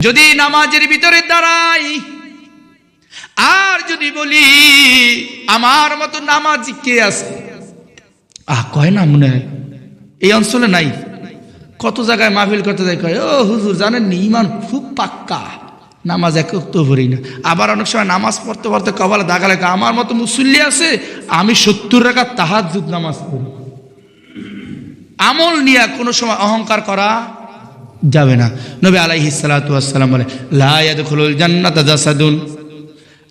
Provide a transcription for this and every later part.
যদি নামাজের ভিতরে দাঁড়াই, আর যদি বলি, আমার মতো নামাজ কে আছে? আহ, কয় না মনে হয়? এই অঞ্চলে নাই। কত জায়গায় মাহফিল করতে যায়, কয়, ও, হুজুর জানেন ইমান খুব পাক্কা। নামাজ এক ভরি না। আবার অনেক সময় নামাজ পড়তে পড়তে কপালে দাগা লেখা আমার মতো মুসল্লি আছে, আমি সত্তর টাকা তাহার নামাজ পড়ি। আমল নিয়ে কোনো সময় অহংকার করা যাবে না। নবী আলাইহি সালাতাম বলে, লা ইয়াদখুলুল জান্নাত জাসাদুন।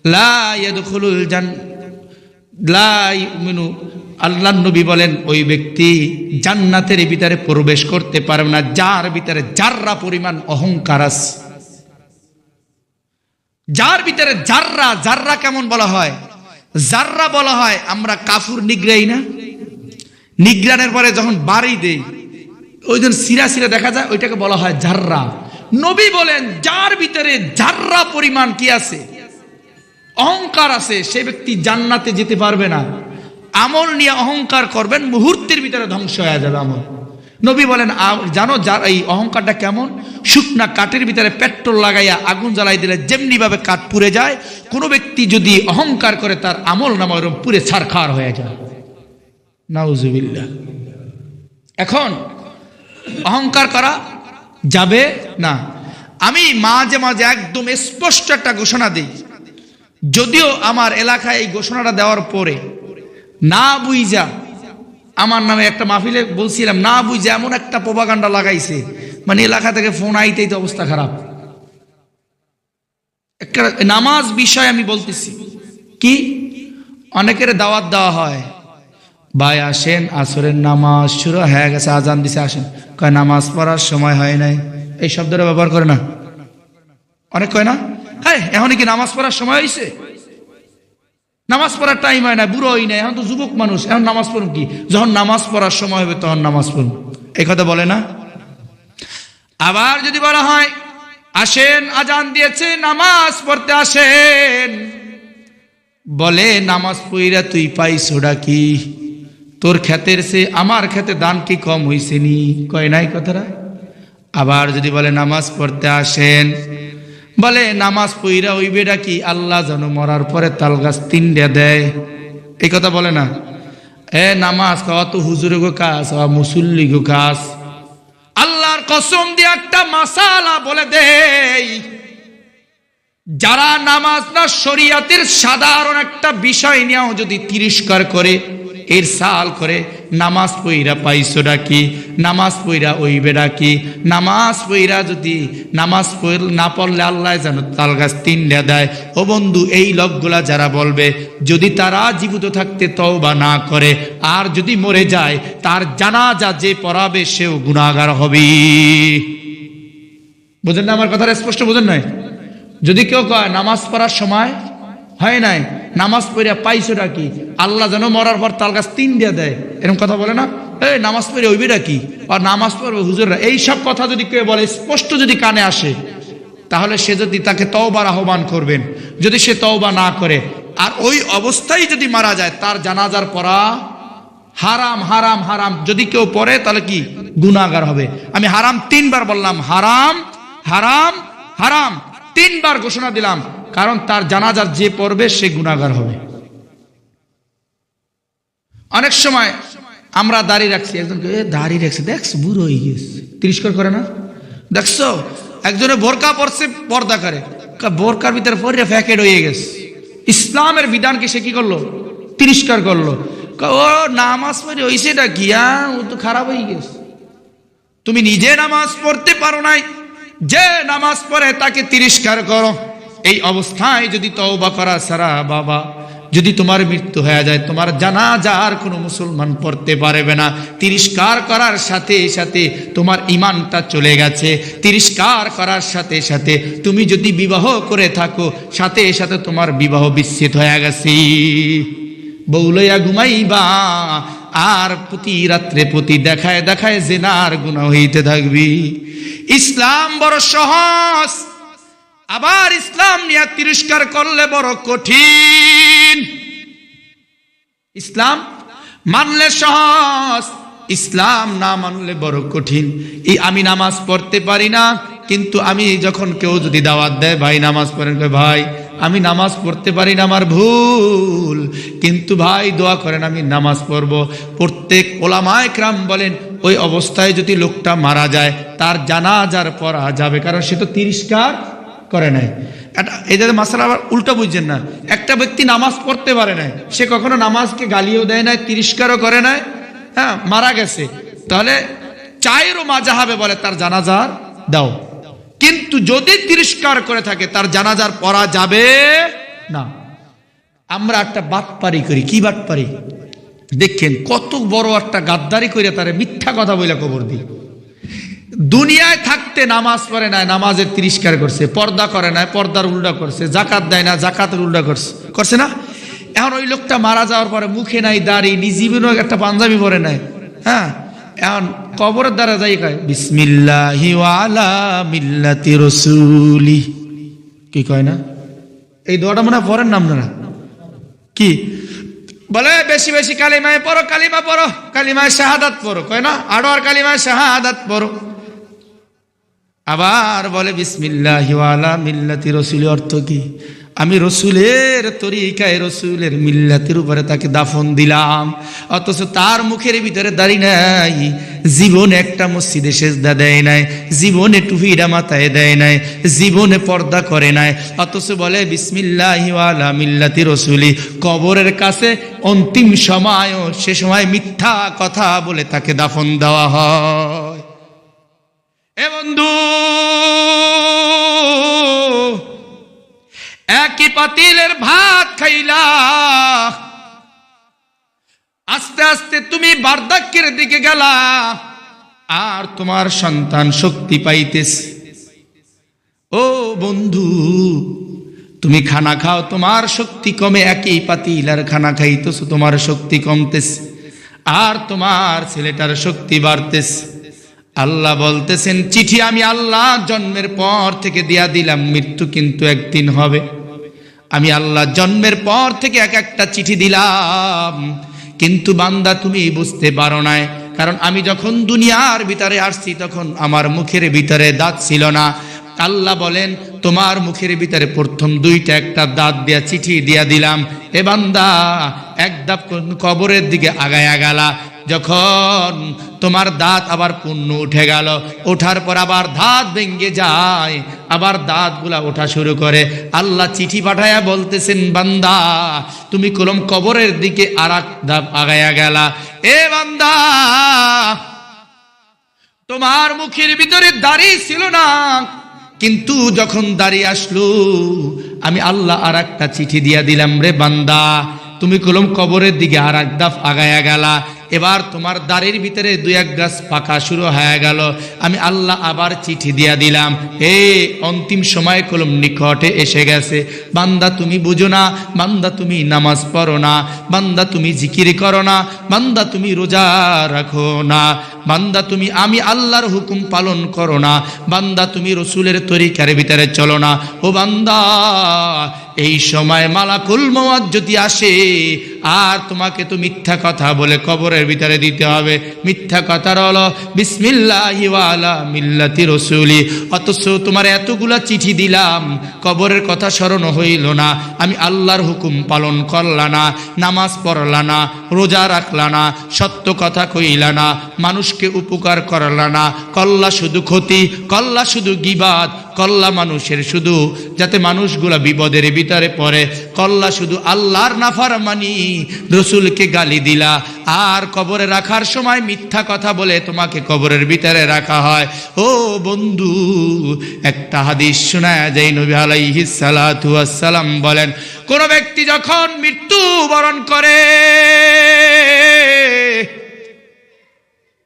লা ইয়াদখুলুল জান, লা ইউমিনু আল্লাহ নবী বলেন, ওই ব্যক্তি জান্নাতের ভিতরে প্রবেশ করতে পারবে না, যার ভিতরে যাররা পরিমাণ অহংকার আছে। যার ভিতরে জাররা জাররা কেমন বলা হয়? জাররা বলা হয়, আমরা কাফুর নিগ্রাই না? নিগ্রানের পরে যখন বাড়ি দেই ওই দিন সিরা সিরা দেখা যায়, ওইটাকে বলা হয় জাররা নবী বলেন, যার ভিতরে জাররা পরিমাণ কি আছে? অহংকার আছে, সে ব্যক্তি জান্নাতে যেতে পারবে না। আমল নিয়ে অহংকার করবেন, মুহূর্তের ভিতরে ধ্বংস হয়ে যাবে আমল। নবী বলেন জানো, যার এই অহংকারটা কেমন? শুকনা কাঠের ভিতরে পেট্রোল লাগাইয়া আগুন জ্বালাই দিলে যেমনি ভাবে কাঠ পুড়ে যায়, কোনো ব্যক্তি যদি অহংকার করে, তার আমল নামা ওরকম পুড়ে ছারখার হয়ে যায়। নাউজুবিল্লাহ। এখন অহংকার করা যাবে না। আমি মাঝে মাঝে একদম স্পষ্ট একটা ঘোষণা দিই। যদিও আমার এলাকায় এই ঘোষণাটা দেওয়ার পরে না বুঝা আমার নামে একটা মাহফিলে বলছিলাম, না বুঝা এমন একটা প্রভাকাণ্ডা লাগাইছে। মানে এলাকা থেকে ফোন আইতেই তো অবস্থা খারাপ। একটা নামাজ বিষয় আমি বলতেছি। কি? অনেকের দাওয়াত দেওয়া হয়। ভাই আসেন, আসরের নামাজ শুরু হয়ে গেছে, আজান দিছে, আসেন। কয়, নামাজ পড়ার সময় হয় নাই। এই শব্দটা ব্যবহার করে না। অনেক কয় না? হ্যাঁ এখন কি নামাজ পড়ার সময় হয়েছে নামাজ পড়ার টাইম হয় না বুড়ো হই না এখন তো যুবক মানুষ, এখন নামাজ পড়ুন কি? যখন নামাজ পড়ার সময় হবে, তখন নামাজ পড়ুন এই কথা বলে না? আবার যদি বলা হয়, আসেন, আজান দিয়েছে, নামাজ পড়তে আসেন। বলে, নামাজ পইরা তুই পাইছোডা কি? তোর ক্ষেতের সে আমার ক্ষেতে দান কি কম হইছে নি? কয় নাই কথাটা? আবার যদি বলে নামাজ পড়তে আসেন, বলে নামাজ পইরা ওই বেটা কি আল্লাহ যেন মরার পরে তাল গাছ তিনটা দেয়। এই কথা বলে না। এ নামাজ খাওয়া তো হুজুরে গো কাজ মুসল্লি গো কাজ। আল্লাহর কসম দিয়ে একটা মাসালা বলে দেই। যারা নামাজ না শরিয়াতের সাধারণ একটা বিষয় নিয়েও যদি তিরস্কার করে এর সাল করে, নামাজ পইরা পাইছো ডাকি নামাজ পইরা ওইবে ডাকি নামাজ পইরা যদি নামাজ পড়, না পড়লে আল্লাহ যেন তাল গাছ তিনটা দেয়। ও বন্ধু, এই লোকগুলা যারা বলবে, যদি তারা জীবিত থাকতে তওবা না করে, আর যদি মরে যায়, তার জানাজা যে পড়াবে, সেও গুণাগার হবে বুঝেন না আমার কথাটা স্পষ্ট বুঝেন নাই? যদি কেউ কয়, নামাজ পড়ার সময় হয় নাই? নামাজ পড়িয়া পাইছোটা কি আল্লাহ যেন মরার পর তাল গাছ তিন দিয়ে দেয়। এরকম কথা বলে না? এই, নামাজ পড়ে ওইবিটা কি আর নামাজ পড়বে হুজুররা। এই সব কথা যদি কেউ বলে, স্পষ্ট যদি কানে আসে, তাহলে সে যদি তাকে তওবার আহ্বান করবেন। যদি সে তওবা না করে, আর ওই অবস্থায় যদি মারা যায়, তার জানাজার পড়া হারাম হারাম হারাম। যদি কেউ পড়ে, তাহলে কি? গুনাগার হবে। আমি হারাম তিনবার বললাম, হারাম হারাম হারাম। তিনবার ঘোষণা দিলাম, কারণ তার জানাজার যে পড়বে সে গুনাগার হবে। অনেক সময় আমরা দাঁড়িয়ে রাখছি, একজনকে দাঁড়িয়ে রাখছে দেখছ বুড়ো হয়ে গেছে তিরস্কার করে না? দেখছ, একজনে বোরকা পরছে, পর্দা করে। বোরকার ভিতরে পরে ফ্যাকেট হয়ে গেছে। ইসলামের বিধানকে সে কি করল? তিরস্কার করল। ও, নামাজ পড়ে হইছেটা গিয়া ও তো খারাপ হয়ে গেছে। তুমি নিজে নামাজ পড়তে পারো নাই যে নামাজ পড়ে তাকে তিরস্কার করো। এই অবস্থায় যদি তওবা করা সারা বাবা, যদি তোমার মৃত্যু হয়ে যায়, তোমার জানাজা আর কোনো মুসলমান পড়তে পারবে না। তিরস্কার করার সাথে সাথে তোমার ইমানটা চলে গেছে। তিরস্কার করার সাথে সাথে তুমি যদি বিবাহ করে থাকো, সাথে সাথে তোমার বিবাহ বিচ্ছেদ হয়ে গেছে। বউলইয়া ঘুমাইবা, আর প্রতি রাত্রে প্রতি দেখায় দেখায় জেনার গুণা হইতে থাকবি। ইসলাম বড় সহজ। আবার ইসলাম নিয়ে তিরস্কার করলে বড় কঠিন। ইসলাম মানলে সহজ, ইসলাম না মানলে বড় কঠিন। আমি নামাজ পড়তে পারি না, কিন্তু আমি যখন কেউ যদি দাওয়াত দেয়, ভাই নামাজ পড়েন ভাই, আমি নামাজ পড়তে পারি না, আমার ভুল। কিন্তু ভাই দোয়া করেন, আমি নামাজ পড়ব। প্রত্যেক ওলামায় ক্রাম বলেন ওই অবস্থায় যদি লোকটা মারা যায়, তার জানাজার পড়া যাবে, কারণ সে তো তিরস্কার করে নাই। এটা যে মাসালা আবার উল্টো বুঝছেন না। একটা ব্যক্তি নামাজ পড়তে পারে নাই, সে কখনো নামাজকে গালিও দেয় নাই, তিরস্কারও করে নাই হ্যাঁ মারা গেছে। তাহলে চায়েরও মাজা হবে বলে তার জানাজার দাও। কিন্তু যদি তিরস্কার করে থাকে, তার জানাজার পড়া যাবে না। আমরা একটা বাট পারি করি। কি বাটপারি? দেখেন কত বড় একটা গাদ্দারি করে তারে মিথ্যা কথা বলে কবর দিই দুনিয়ায় থাকতে নামাজ পড়ে না, নামাজের তিরস্কার করছে, পর্দা করে না, পর্দার উল্টা করছে, জাকাত দেয় না, জাকাতের উল্টা করছে করছে না? এখন ওই লোকটা মারা যাওয়ার পরে মুখে নাই, দাড়ি নিজীবনও একটা পাঞ্জাবি পরে নাই হ্যাঁ? এখন কবরের দ্বারা যাই কয়, বিসমিল্লাহি মিল্লাতি রসুলি। কি কয় না? এই দোয়াটা মনে হয় নাম না কি? বলে, বেশি বেশি কালিমায় পড়ো, কালিমা পড়ো, কালিমায় শাহাদাত পড়ো। কয়, না, আরও আর কালিমায় শাহাদাত পড়ো। আবার বলে, বিসমিল্লাহ মিল্লাতি রসুলি অর্থ কি? আমি রসুলের তরিকায়, রসুলের মিল্লাতের উপরে তাকে দাফন দিলাম। অথচ তার মুখের ভিতরে দাঁড়িয়ে নাই। জীবনে একটা মসজিদে সেজদা দেয় নাই। জীবনে টুপিটা মাথায় দেয় নাই। জীবনে পর্দা করে নাই। অথচ বলে, বিসমিল্লাহ ওয়ালা মিল্লাতি রসুলি। কবরের কাছে অন্তিম সময়ও সে সময় মিথ্যা কথা বলে তাকে দাফন দেওয়া হয়। এ বন্ধু একই পাতিলের ভাত খাইলা। আস্তে আস্তে তুমি বার্ধক্যের দিকে গেলা। আর তোমার সন্তান শক্তি পাইতেছে। ও বন্ধু, তুমি খানা খাও, তোমার শক্তি কমে একই পাতিলার খানা খাইতেছো, তোমার শক্তি কমতেছে। আর তোমার ছেলেটার শক্তি বাড়তেছে। আল্লাহ বলতেছেন, চিঠি আমি আল্লাহ জন্মের পর থেকে দিয়া দিলাম, মৃত্যু কিন্তু একদিন হবে। আমি আল্লাহ জন্মের পর থেকে এক একটা চিঠি দিলাম। কিন্তু বান্দা, তুমি বুঝতে পারো নাই। কারণ আমি যখন দুনিয়ার ভিতরে আসছি, তখন আমার মুখের ভিতরে দাঁত ছিল না। আল্লাহ বলেন, তোমার মুখের ভিতরে প্রথম দুইটা একটা দাঁত দিয়া চিঠি দিয়া দিলাম। এ বান্দা, এক দাপ কবরের দিকে আগায়া গেলা। যখন তোমার দাঁত আবার পূর্ণ উঠে গেল, ওঠার পর আবার দাঁত ভেঙ্গে যায়, আবার দাঁতগুলা ওঠা শুরু করে। আল্লাহ চিঠি পাঠায়া বলতেছেন, বান্দা, তুমি কলম কবরের দিকে আর এক ধাপ আগায়া গেলা। এ বান্দা, তোমার মুখের ভিতরে দাড়ি ছিল না, কিন্তু যখন দাঁড়িয়ে আসলো, আমি আল্লাহ আর একটা চিঠি দিয়া দিলাম রে বান্দা। তুমি কলম কবরের দিকে আর এক দাফ আগায়া গেলা। এবার তোমার দাড়ির ভিতরে দুই এক গাছ পাকা শুরু হয়ে গেল। আমি আল্লাহ আবার চিঠি দিয়া দিলাম। এ অন্তিম সময় কলম নিকটে এসে গেছে। বান্দা তুমি বুঝো না, বান্দা তুমি নামাজ পড়ো না, বান্দা তুমি জিকির করো না, বান্দা তুমি রোজা রাখো না, বান্দা তুমি আমি আল্লাহর হুকুম পালন করো না, বান্দা তুমি রসুলের তরিকার ভিতরে চলো না। ও বান্দা এই সময় মালাকুল মওয়াজ যদি আসে, আর তোমাকে তো মিথ্যা কথা বলে কবরের ভিতরে দিতে হবে। মিথ্যা কথার হলো বিসমিল্লাহি ওয়ালা মিল্লাতি রসুলি অথচ তোমার এতগুলা চিঠি দিলাম, কবরের কথা স্মরণ হইল না। আমি আল্লাহর হুকুম পালন করলা না, নামাজ পড়লা না, রোজা রাখলা না, সত্য কথা কইলা না, মানুষকে উপকার করলা না। কল্লা শুধু ক্ষতি, কল্লা শুধু গিবাদ কল্লা মানুষের শুধু, যাতে মানুষগুলা বিপদের ভিতরে পড়ে। কল্লা শুধু আল্লাহর নাফার মানি রসুলকে গালি দিলা। আর কবরে রাখার সময় মিথ্যা কথা বলে তোমাকে কবরের ভিতরে রাখা হয়। ও বন্ধু, একটা হাদিস শোনা যায় নবী আলাইহিস সালাতু ওয়াসসালাম বলেন, কোন ব্যক্তি যখন মৃত্যু বরণ করে,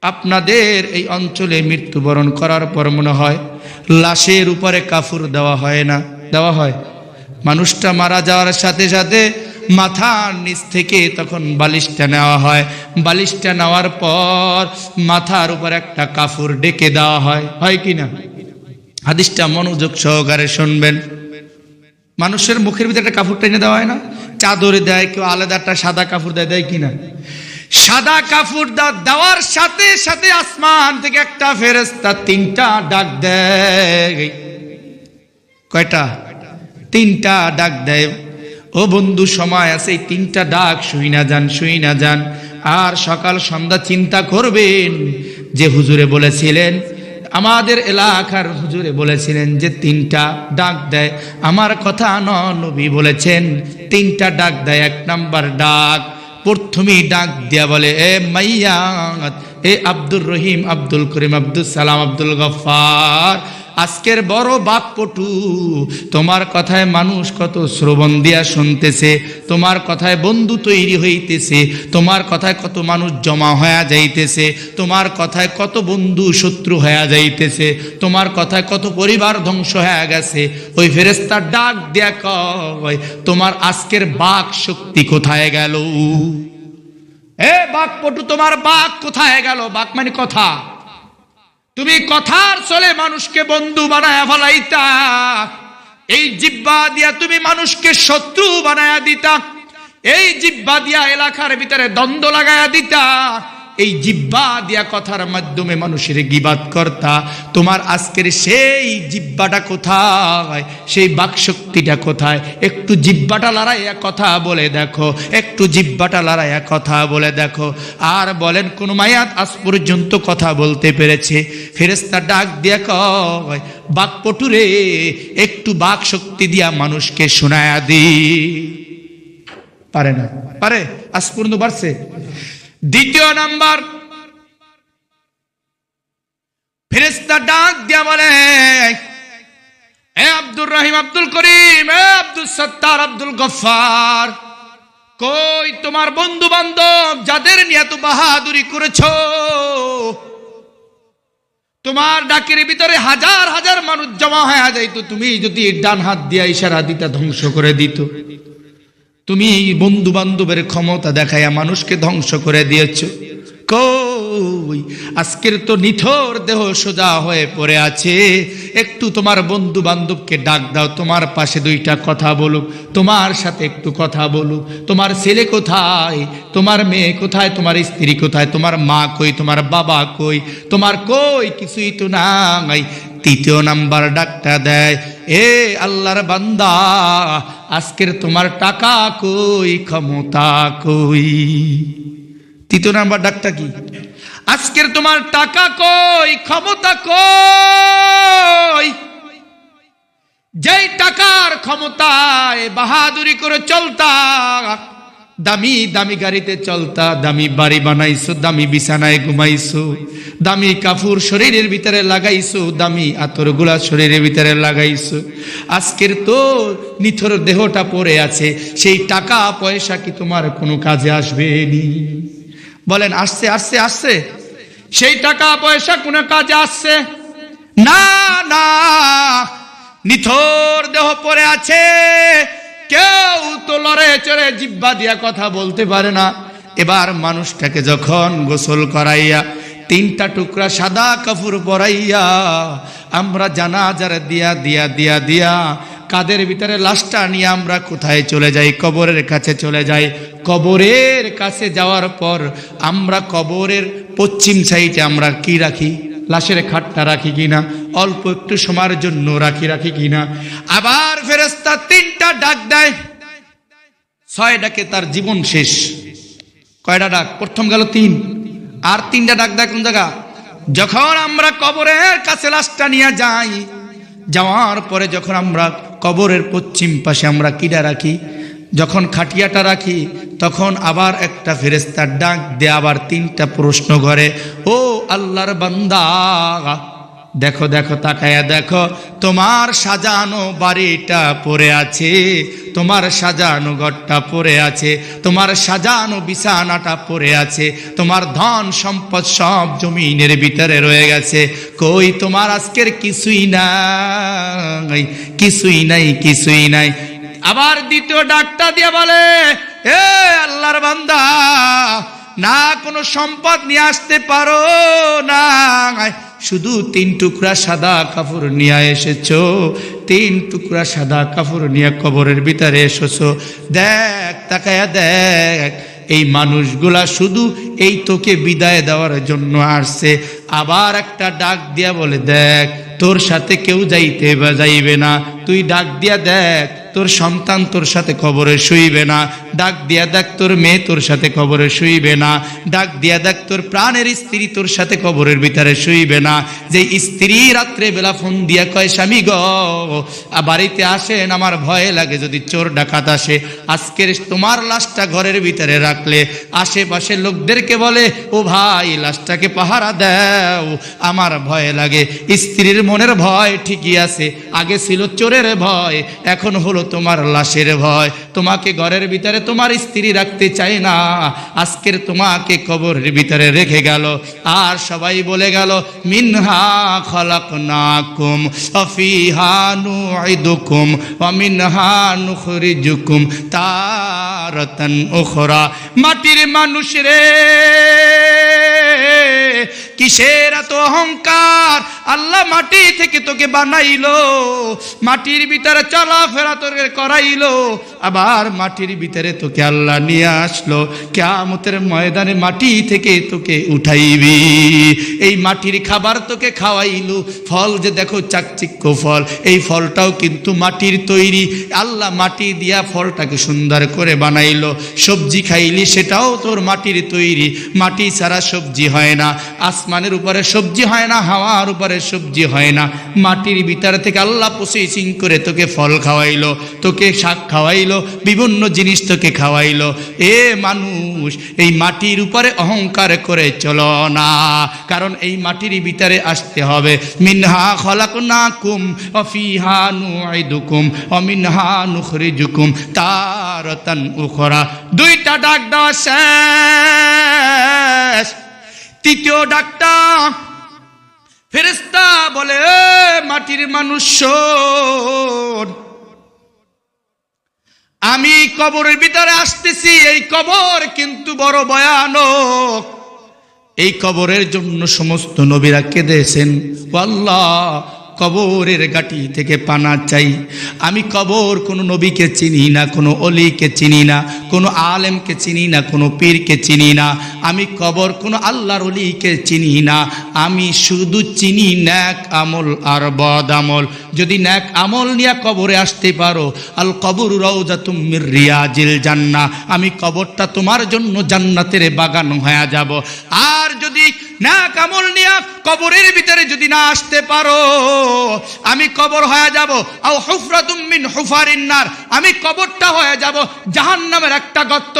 আপনাদের এই অঞ্চলে মৃত্যুবরণ করার পর মনে হয় লাশের উপরে কাফুর দেওয়া হয় না। দেওয়া হয়। মানুষটা মারা যাওয়ার সাথে সাথে মাথার নিচ থেকে তখন বালিশটা নেওয়া হয়। বালিশটা নেওয়ার পর মাথার উপর একটা কাফুর ডেকে দেওয়া হয়। হয় কি না? হাদিসটা মনোযোগ সহকারে শুনবেন। মানুষের মুখের ভিতরে একটা কাপড় টেনে দেওয়া হয় না? চাদরে দেয়, কেউ আলাদা একটা সাদা কাপড় দেয় দেয় কিনা সাদা কাপড় দা দেওয়ার সাথে সাথে আসমান থেকে একটা ফেরেস্তা তিনটা ডাক দেয়। কয়টা? তিনটা ডাক দেয়। ও বন্ধু, সময় আছে তিনটা ডাক শুই না যান, শুই না যান। আর সকাল সন্ধ্যা চিন্তা করবেন যে হুজুরে বলেছিলেন, আমাদের এলাকার হুজুরে বলেছিলেন যে তিনটা ডাক দেয়। আমার কথা নবী বলেছেন, তিনটা ডাক দেয়, এক নাম্বার ডাক। প্রথমেই ডাক দিয়া বলে, এ মাইয়াত, এ আব্দুর রহিম, আব্দুল করিম আব্দুল সালাম, আব্দুল গফার আজকের বড় বাকপটু তোমার কথায় মানুষ কত শ্রবণ দিয়া শুনতেছে, তোমার কথায় বন্ধু তৈরি হইতেছে, তোমার কথায় কত মানুষ জমা হয়ে যাইতেছে, তোমার কথায় কত বন্ধু শত্রু হয়ে যাইতেছে, তোমার কথায় কত পরিবার ধ্বংস হয়ে গেছে। ওই ফেরেস্তার ডাক দিয়া কয়, তোমার আজকের বাক শক্তি কোথায় গেল? এ বাকপটু তোমার বাক কোথায় গেল? বাক মানে কথা। তুমি কথার চলে মানুষকে বন্ধু বানায়া ফেলাইতা। এই জিব্বা দিয়া তুমি মানুষকে শত্রু বানায়া দিতা। এই জিব্বা দিয়া এলাকার ভিতরে দ্বন্দ্ব লাগায়া দিতা। এই জিব্বা দিয়া কথার মাধ্যমে মানুষের গিবাদ কর্তা, তোমার আজকের সেই জিব্বাটা কোথায়? সেই বাকশক্তিটা কোথায়? একটু জিব্বাটা লড়াইয়া কথা বলে দেখো, একটু জিব্বাটা লড়াইয়া কথা বলে দেখো। আর বলেন, কোন মায়াত আজ পর্যন্ত কথা বলতে পেরেছে? ফেরেস্তা ডাক দিয়া কয় বাকপটুরে একটু বাক শক্তি দিয়া মানুষকে শোনায়া দি। পারে না? পারে? আজ পর্যন্ত পারছে দ্বিতীয় নাম্বার। ফেরেস্তা ডাক দিয়া বলে, এ আব্দুর রহিম, আব্দুল করিম, এ আব্দুল সত্তার, আব্দুল গফার কই তোমার বন্ধু বান্ধব যাদের নিয়ে এত বাহাদুরি করেছ? তোমার ডাকের ভিতরে হাজার হাজার মানুষ জমা হয়ে যাইতো, তুমি যদি ডান হাত দিয়া ইশারা দিতা ধ্বংস করে দিত। তুমি এই বন্ধু বান্ধবের ক্ষমতা দেখাইয়া মানুষকে ধ্বংস করে দিয়েছ। কই, আজকের তো নিথর দেহ সোজা হয়ে পড়ে আছে। একটু তোমার বন্ধু বান্ধবকে ডাক দাও, তোমার পাশে দুইটা কথা বলুক, তোমার সাথে একটু কথা বলুক। তোমার ছেলে কোথায়? তোমার মেয়ে কোথায়? তোমার স্ত্রী কোথায়? তোমার মা কই? তোমার বাবা কই? তোমার কই? কিছুই তো নাই। তৃতীয় নাম্বার ডাকটা দেয়, এ আল্লাহর বান্দা, আজকের তোমার টাকা কই, ক্ষমতা কই? তৃতীয় নাম্বার ডাকটা কি? আজকের তোমার টাকা কই, ক্ষমতা কই? যেই টাকার ক্ষমতায় বাহাদুরি করে চলতা দামি দামি গাড়িতে চলতা, দামি বাড়ি বানাইছো, দামি বিছানায় ঘুমাইছো, দামি কাপড় শরীরের ভিতরে লাগাইছো, দামি আতরগুলা শরীরের ভিতরে লাগাইছো। আজকের তো নিথর দেহটা পড়ে আছে, সেই টাকা, পয়সা কি তোমার কোনো কাজে আসবে নি? বলেন, আসছে আসছে আসছে। সেই টাকা, পয়সা কোনো কাজে আসছে? না না। নিথর দেহ পড়ে আছে কেউ তো লড়ে চড়ে জিব্বা দিয়া কথা বলতে পারে না। এবার মানুষটাকে যখন গোসল করাইয়া তিনটা টুকরা সাদা কাপড় পরাইয়া আমরা জানা জানাজার দিয়া দিয়া দিয়া দিয়া কাদের ভিতরে লাশটা নিয়ে আমরা কোথায় চলে যাই, কবরের কাছে চলে যাই, কবরের কাছে যাওয়ার পর আমরা কবরের পশ্চিম সাইডে আমরা কি রাখি? লাশের খাটটা রাখি কিনা? অল্প একটু সময়ের জন্য রাখি রাখি কিনা? আবার ফেরেস্তা তিনটা ডাক দেয়। ছয় ডাকে তার জীবন শেষ। কয়টা ডাক? প্রথম গেল তিন। আর তিনটা ডাক দেয় কোন জায়গা? যখন আমরা কবরের কাছে লাশটা নিয়ে যাই, যাওয়ার পরে যখন আমরা কবরের পশ্চিম পাশে আমরা কিডা রাখি, যখন খাটিয়াটা রাখি তখন আবার একটা ফেরেস্তার ডাক দে আবার তিনটা প্রশ্ন করে, ও আল্লাহর বান্দা, দেখো দেখো, তাকায়া দেখো, তোমার সাজানো বাড়িটা পড়ে আছে, তোমার সাজানো ঘরটা পড়ে আছে, তোমার সাজানো বিছানাটা পড়ে আছে, তোমার ধন সম্পদ সব জমিনের ভিতরে রয়ে গেছে, কই তোমার আজকের কিছুই নাই কিছুই নাই কিছুই নাই। আবার দ্বিতীয় ডাকটা দিয়ে বলে এ আল্লাহর বান্দা, না কোনো সম্পদ নিয়ে আসতে পারো না। শুধু তিন টুকরা সাদা কাপড় নিয়ে এসেছ, তিন টুকরা সাদা কাপড় নিয়ে কবরের ভিতরে এসেছ। দেখ, তাকায়া দেখ, এই মানুষগুলা শুধু এই তোকে বিদায় দেওয়ার জন্য আসছে। আবার একটা ডাক দিয়া বলে, দেখ, তোর সাথে কেউ যাইতে বা যাইবে না। তুই ডাক দিয়া দেখ তোর সন্তান তোর সাথে কবরে শুইবে না। ডাক দিয়া দেখ তোর মেয়ে তোর সাথে কবরে শুইবে না। ডাক দিয়া দেখ তোর প্রাণের স্ত্রী তোর সাথে কবরের ভিতরে শুইবে না। যে স্ত্রী রাত্রে বেলা ফোন দিয়া কয়, স্বামী গ বাড়িতে আসেন, আমার ভয় লাগে, যদি চোর ডাকাত আসে, আজকের তোমার লাশটা ঘরের ভিতরে রাখলে। আশেপাশে লোকদেরকে বলে, ও ভাই, লাশটাকে পাহারা দেও, আমার ভয় লাগে। স্ত্রীর মনের ভয় ঠিকই আছে, আগে ছিল চোরের ভয়, এখন হলো তোমার লাশের ভয়। তোমাকে ঘরের ভিতরে তোমার স্ত্রী রাখতে চায় না। আজকের তোমাকে কবরের ভিতরে রেখে গেল। আর সবাই বলে গেল, মিনহা খলাকনাকুম অফিহা নুইদুকুম ওয়া মিনহা নুখরিজুকুম তারাতান উখরা। মাটির মানুষ রে কিসের এত অহংকার? আল্লাহ মাটি থেকে তোকে বানাইলো, মাটির ভিতরে চলাফেরা তোকে করাইলো, আবার মাটির ভিতরে তোকে আল্লাহ নিয়ে আসলো, কেয়ামতের ময়দানে মাটি থেকে তোকে উঠাইবি। এই মাটির খাবার তোকে খাওয়াইলো, ফল যে দেখো চাকচিক্য ফল, এই ফলটাও কিন্তু মাটির তৈরি। আল্লাহ মাটি দিয়া ফলটাকে সুন্দর করে বানাইলো, সবজি খাইলি সেটাও তোর মাটির তৈরি। মাটি ছাড়া সবজি হয় না। আসমানের উপরে সবজি হয় না, হাওয়ার উপরে সবজি হয় না। মাটির ভিতরে থেকে আল্লাহ প্রসেসিং করে তোকে ফল খাওয়াইলো, তোকে শাক খাওয়াইলো, বিভিন্ন জিনিস তোকে খাওয়াইলো। এ মানুষ, এই মাটির উপরে অহংকার করে চলো না, কারণ এই মাটির ভিতরে আসতে হবে। মিনহা খলাক না কুম অফিহা নুআইদুকুম অমিনহা নুখরিজুকুম তারতান উখরা। দুইটা ডাক দেওয়া শেষ। তৃতীয় ডাক্তার। ফেরেস্তা বলে মাটির মানুষ। আমি কবরের ভিতরে আসতেছি, এই কবর কিন্তু বড় ভয়ানক। এই কবরের জন্য সমস্ত নবীরা কেঁদেছেন। আল্লাহ কবরের গাটি থেকে পানা চাই। আমি কবর কোনো নবীকে চিনি না, কোনো অলিকে চিনি না, কোনো আলেমকে চিনি না, কোনো পীরকে চিনি না। আমি কবর কোনো আল্লাহর অলিকে চিনি না। আমি শুধু চিনি ন্যাক আমল আর বদ আমল। যদি ন্যাক আমল নিয়ে কবরে আসতে পারো, আল কবর রওজা তুমি রিয়াজিল জান্না আমি কবরটা তোমার জন্য জান্নাতের বাগান হয়ে যাব। আর যদি কামল নিয়ে কবরের ভিতরে যদি না আসতে পারো, আমি কবর হয়ে যাব। আও হুফরাতুম মিন হুফারিন নার। আমি কবরটা হয়ে যাব জাহান্নামের একটা গর্ত।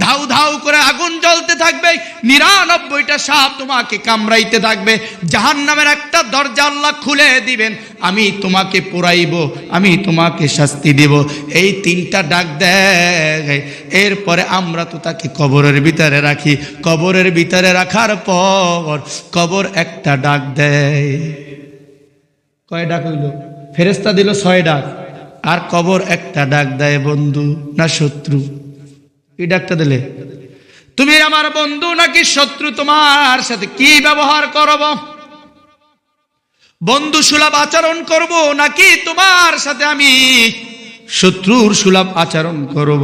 ধাউ ধাউ করে আগুন জ্বলতে থাকবে। নিরানব্বইটা সাপ তোমাকে কামড়াইতে থাকবে। জাহান্নামের একটা দরজা আল্লাহ খুলে দিবেন। আমি তোমাকে পোড়াইব আমি তোমাকে শাস্তি দেব। এই তিনটা ডাক দেয়। এরপরে আমরা তো তাকে কবরের ভিতরে রাখি। কবরের ভিতরে রাখার পর কবর একটা ডাক দেয়। কয় ডাক হইল? ফেরেস্তা দিল ছয় ডাক। আর কবর একটা ডাক দেয়, বন্ধু না শত্রু? এই ডাকটা দিলে? তুমি আমার বন্ধু নাকি শত্রু? তোমার সাথে কি ব্যবহার করব? বন্ধু সুলভ আচরণ করব নাকি তোমার সাথে আমি? শত্রুর সুলভ আচরণ করব।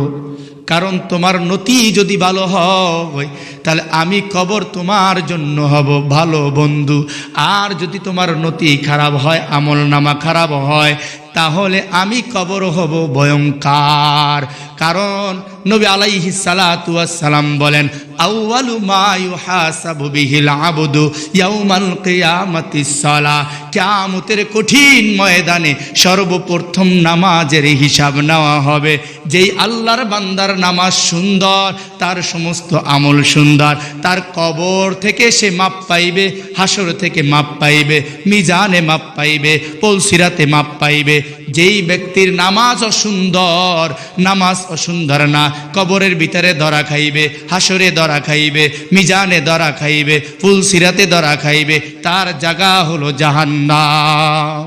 কারণ তোমার নতি যদি ভালো হয়, তাহলে আমি কবর তোমার জন্য হব। ভালো বন্ধু, আর যদি তোমার নতি খারাপ হয় আমল নামা খারাপ হয় তাহলে আমি কবর হব ভয়ঙ্কার। কারণ নবী আলাইহি সালাম বলেন আউয়ালু মা ইউহাসাবু বিহিল আবদু ইয়াউমাল কিয়ামাতিস সালা। কিয়ামতের কঠিন ময়দানে সর্বপ্রথম নামাজের হিসাব নেওয়া হবে। যেই আল্লাহর বান্দার নামাজ সুন্দর, তার সমস্ত আমল সুন্দর। তার কবর থেকে সে মাপ পাইবে, হাসর থেকে মাপ পাইবে, মিজানে মাপ পাইবে, পলসিরাতে মাপ পাইবে যেই ব্যক্তির নামাজ অসুন্দর নামাজ অসুন্দর না, কবরের ভিতরে ধরা খাইবে, হাসরে ধরা খাইবে, মিজানে ধরা খাইবে ফুলসিরাতে ধরা খাইবে, তার জায়গা হলো জাহান্নাম।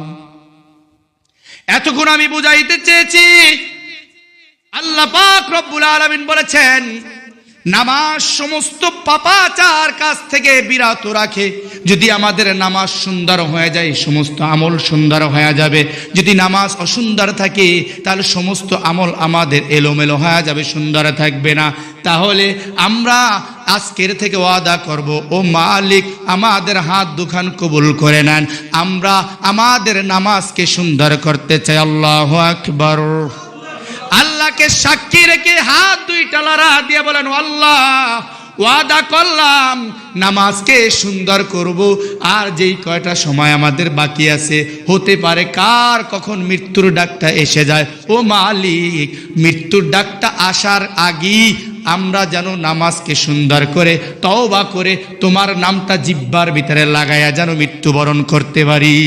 এতক্ষণ আমি বুঝাইতে চেয়েছি, আল্লাহ পাক রব্বুল আলামিন বলেছেন নামাজ সমস্ত পাপাচার কাছ থেকে বিরত রাখে। যদি আমাদের নামাজ সুন্দর হয়ে যায়, সমস্ত আমল সুন্দর হয়ে যাবে। যদি নামাজ অসুন্দর থাকে, তাহলে সমস্ত আমল আমাদের এলোমেলো হয়ে যাবে, সুন্দর থাকবে না। তাহলে আমরা আজকের থেকে ওয়াদা করব, ও মালিক, আমাদের হাত দুখান কবুল করে নেন। আমরা আমাদের নামাজকে সুন্দর করতে চাই। আল্লাহ আকবর। আল্লাহকে সাক্ষী রেখে হাত দুইটা লড়া দিয়ে বলেন "ও আল্লাহ, ওয়াদা করলাম, নামাজকে সুন্দর করব। আর যেই কয়টা সময় আমাদের বাকি আছে, হতে পারে কার কখন মৃত্যুর ডাকটা এসে যায়। ও মালিক, মৃত্যুর ডাকটা আসার আগেই আমরা যেন নামাজকে সুন্দর করে, তওবা করে তোমার নামটা জিব্বার ভিতরে লাগাইয়া যেন মৃত্যুবরণ করতে পারি।